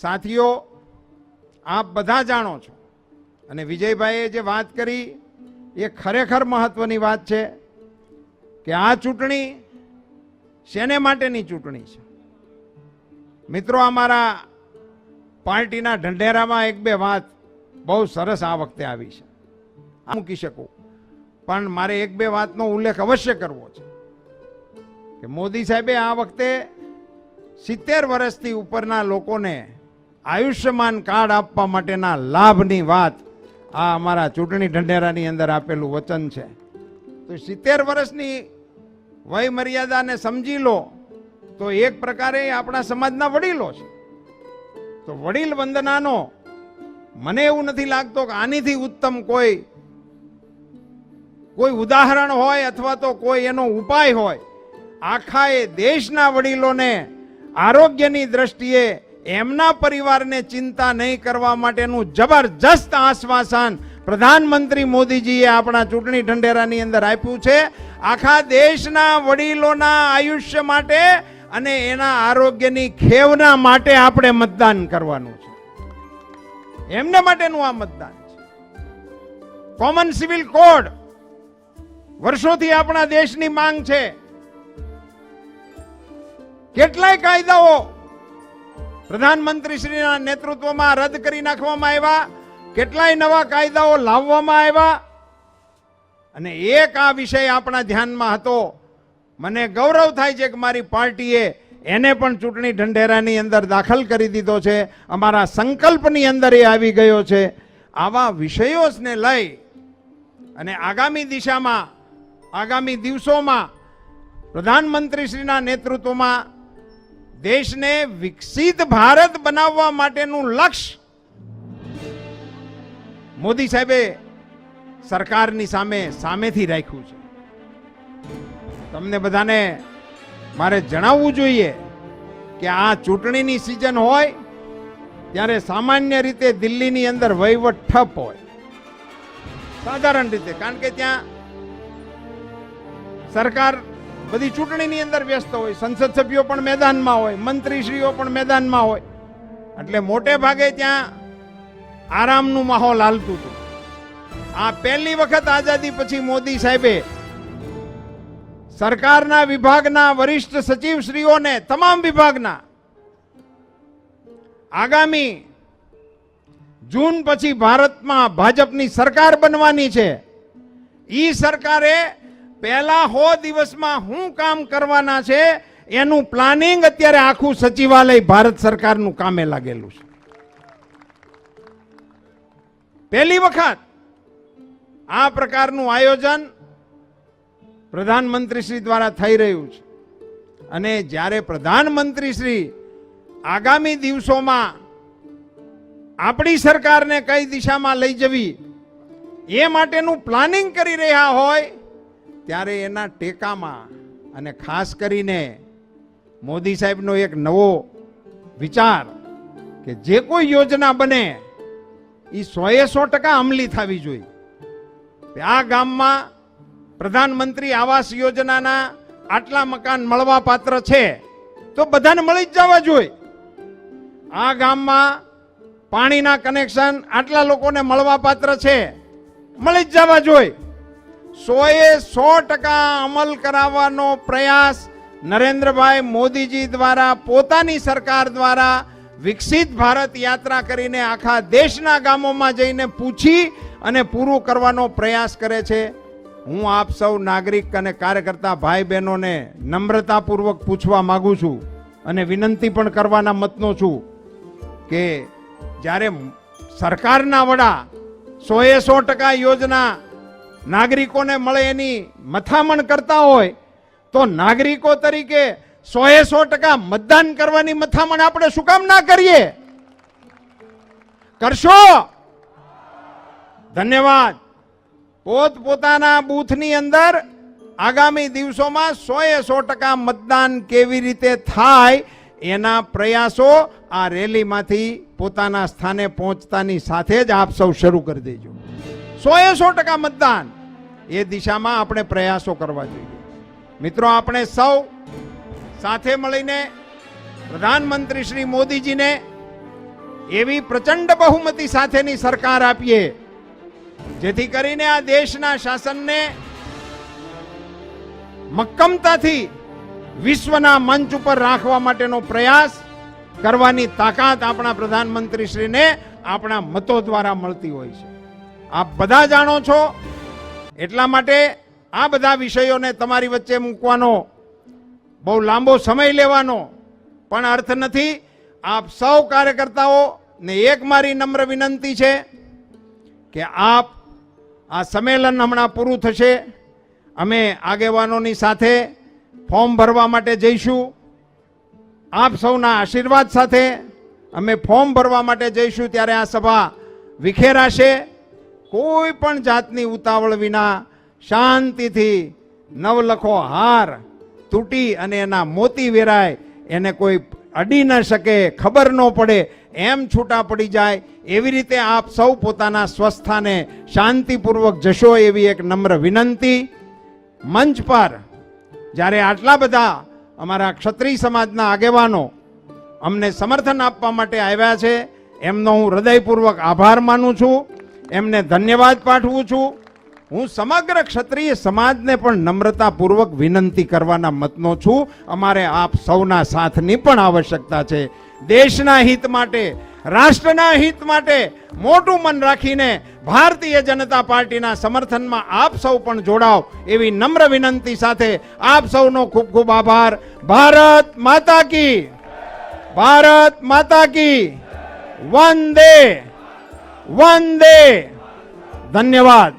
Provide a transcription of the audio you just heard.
સાથીઓ, આપ બધા જાણો છો. અને વિજયભાઈએ જે વાત કરી, એ ખરેખર મહત્વની વાત છે કે આ ચૂંટણી શેને માટેની ચૂંટણી છે? મિત્રો, અમારા પાર્ટીના ઢંઢેરામાં એક બે વાત બહુ સરસ આ વખતે આવી છે. આ મૂકી શકું. પણ મારે એક બે વાતનો ઉલ્લેખ અવશ્ય કરવો છે કે મોદી સાહેબે આ વખતે સિત્તેર વર્ષથી ઉપરના લોકોને આયુષ્યમાન કાર્ડ આપવા માટેના લાભની વાત આ અમારા ચૂંટણી ઢંઢેરાની અંદર આપેલું વચન છે. તો સિત્તેર વર્ષની વય મર્યાદાને સમજી લો, તો એક પ્રકારે આપણા સમાજના વડીલો છે. તો વડીલ વંદનાનો મને એવું નથી લાગતો કે આનીથી ઉત્તમ કોઈ કોઈ ઉદાહરણ હોય અથવા તો કોઈ એનો ઉપાય હોય. આખા એ દેશના વડીલોને આરોગ્યની દ્રષ્ટિએ એમના પરિવારને ચિંતા નહીં કરવા માટેનું જબરજસ્ત આશ્વાસન પ્રધાનમંત્રી મોદીજીએ આપણા ચૂંટણી ઢંઢેરાની અંદર આપ્યું છે. આખા દેશના વડીલોના આયુષ્ય માટે અને એના આરોગ્યની ખેવના માટે આપણે મતદાન કરવાનું છે. એમને માટેનું આ મતદાન છે. કોમન સિવિલ કોડ વર્ષોથી આપણા દેશની માંગ છે. કેટલાય કાયદાઓ પ્રધાનમંત્રીશ્રીના નેતૃત્વમાં રદ કરી નાખવામાં આવ્યા, કેટલાય નવા કાયદાઓ લાવવામાં આવ્યા. અને એક આ વિષય આપણા ધ્યાનમાં હતો. મને ગૌરવ થાય છે કે મારી પાર્ટીએ એને પણ ચૂંટણી ઢંઢેરાની અંદર દાખલ કરી દીધો છે. અમારા સંકલ્પની અંદર એ આવી ગયો છે. આવા વિષયોને લઈ અને આગામી દિશામાં, આગામી દિવસોમાં પ્રધાનમંત્રીશ્રીના નેતૃત્વમાં દેશને વિકસિત ભારત બનાવવા માટેનું લક્ષ્ય. મોદી સાહેબે સરકારની સામે સામેથી રાખ્યું છે. તમને બધાને મારે જણાવવું જોઈએ કે આ ચૂંટણીની સિઝન હોય, ત્યારે સામાન્ય રીતે દિલ્હીની અંદર વહીવટ ઠપ હોય. સાધારણ રીતે, કારણ કે ત્યાં સરકાર બધી ચૂંટણીની અંદર વ્યસ્ત હોય, સંસદ સભ્યો પણ મેદાનમાં હોય, મંત્રીશ્રીઓ પણ મેદાનમાં હોય. એટલે મોટે ભાગે ત્યાં આરામનું માહોલ હાલતું હતું. આ પહેલી વખત આઝાદી પછી મોદી સાહેબે સરકારના વિભાગના વરિષ્ઠ સચિવશ્રીઓને, તમામ વિભાગના, આગામી જૂન પછી ભારતમાં ભાજપની સરકાર બનવાની છે. ઈ સરકારે પહેલા હો દિવસમાં હું કામ કરવાના છે, એનું પ્લાનિંગ અત્યારે આખું સચિવાલય ભારત સરકારનું કામે લાગેલું છે. પહેલી વખત આ પ્રકારનું આયોજન પ્રધાનમંત્રી શ્રી દ્વારા થઈ રહ્યું છે. અને જ્યારે પ્રધાનમંત્રી શ્રી આગામી દિવસોમાં આપણી સરકારને કઈ દિશામાં લઈ જવી, એ માટેનું પ્લાનિંગ કરી રહ્યા હોય ત્યારે એના ટેકામાં અને ખાસ કરીને મોદી સાહેબનો એક નવો વિચાર કે જે કોઈ યોજના બને એ સોએ સો ટકા અમલી થવી જોઈએ. આ ગામમાં પ્રધાનમંત્રી આવાસ યોજનાના આટલા મકાન મળવા પાત્ર છે, તો બધાને મળી જ જવા જોઈએ. આ ગામમાં પાણીના કનેક્શન આટલા લોકોને મળવા પાત્ર છે, મળી જ જવા જોઈએ. સોએ સો ટકા અમલ કરાવવાનો પ્રયાસ નરેન્દ્રભાઈ મોદીજી દ્વારા, પોતાની સરકાર દ્વારા વિકસિત ભારત યાત્રા કરીને આખા દેશના ગામોમાં જઈને પૂછી અને પૂરું કરવાનો પ્રયાસ કરે છે. હું આપ સૌ નાગરિક અને કાર્યકર્તા ભાઈ બહેનોને નમ્રતાપૂર્વક પૂછવા માગું છું અને વિનંતી પણ કરવાના મતનો છું કે જ્યારે સરકારના વડા સોએ સો ટકા યોજના નાગરિકોને મળે એની મથામણ કરતા હોય, તો નાગરિકો તરીકે સોએ સો ટકા મતદાન કરવાની મથામણ આપણે શું કામ ના કરીએ? કરશો? ધન્યવાદ. પોત પોતાના બૂથની અંદર આગામી દિવસોમાં સોએ સો ટકા મતદાન કેવી રીતે થાય એના પ્રયાસો આ રેલીમાંથી પોતાના સ્થાને પહોંચતાની સાથે જ આપ સૌ શરૂ કરી દેજો. સોએ સો ટકા મતદાન. એ દિશામાં આપણે પ્રયાસો કરવા જોઈએ. મિત્રો, આપણે સૌ સાથે મળીને પ્રધાનમંત્રી શ્રી મોદીજીને એવી પ્રચંડ બહુમતી સાથેની સરકાર આપીએ, જેથી કરીને આ દેશના શાસનને મક્કમતાથી વિશ્વના મંચ ઉપર રાખવા માટેનો પ્રયાસ કરવાની તાકાત આપણા પ્રધાનમંત્રીશ્રીને આપણા મતો દ્વારા મળતી હોય છે. આપ બધા જાણો છો એટલા માટે આ બધા વિષયોને તમારી વચ્ચે મૂકવાનો બહુ લાંબો સમય લેવાનો પણ અર્થ નથી. આપ સૌ કાર્યકર્તાઓ ને એક મારી નમ્ર વિનંતી છે કે આપ આ સંમેલન હમણાં પૂરું થશે. અમે આગેવાનોની સાથે ફોર્મ ભરવા માટે જઈશું. આપ સૌના આશીર્વાદ સાથે અમે ફોર્મ ભરવા માટે જઈશું ત્યારે આ સભા વિખેરાશે. કોઈ પણ જાતની ઉતાવળ વિના શાંતિથી નવલખો હાર તૂટી અને એના મોતી વેરાય, એને કોઈ અડી ન શકે, ખબર ન પડે, એમ છૂટા પડી જાય, એવી રીતે આપ સૌ પોતાના સ્વસ્થાને શાંતિપૂર્વક જશો એવી એક નમ્ર વિનંતી. મંચ પર જ્યારે આટલા બધા અમારા ક્ષત્રિય સમાજના આગેવાનો અમને સમર્થન આપવા માટે આવ્યા છે, એમનો હું હૃદયપૂર્વક આભાર માનું છું. એમને ધન્યવાદ પાઠવું છું. હું સમગ્ર ક્ષત્રિય સમાજને પણ નમ્રતાપૂર્વક વિનંતી કરવાના મતનો છું. અમારે આપ સૌના સાથની પણ આવશ્યકતા છે. દેશના હિત માટે, રાષ્ટ્રના હિત માટે મોટું મન રાખીને ભારતીય જનતા પાર્ટીના સમર્થનમાં આપ સૌ પણ જોડાવ એવી નમ્ર વિનંતી સાથે આપ સૌનો ખૂબ ખૂબ આભાર. ભારત માતા કી. ભારત માતા કી. વંદે વંદે ધન્યવાદ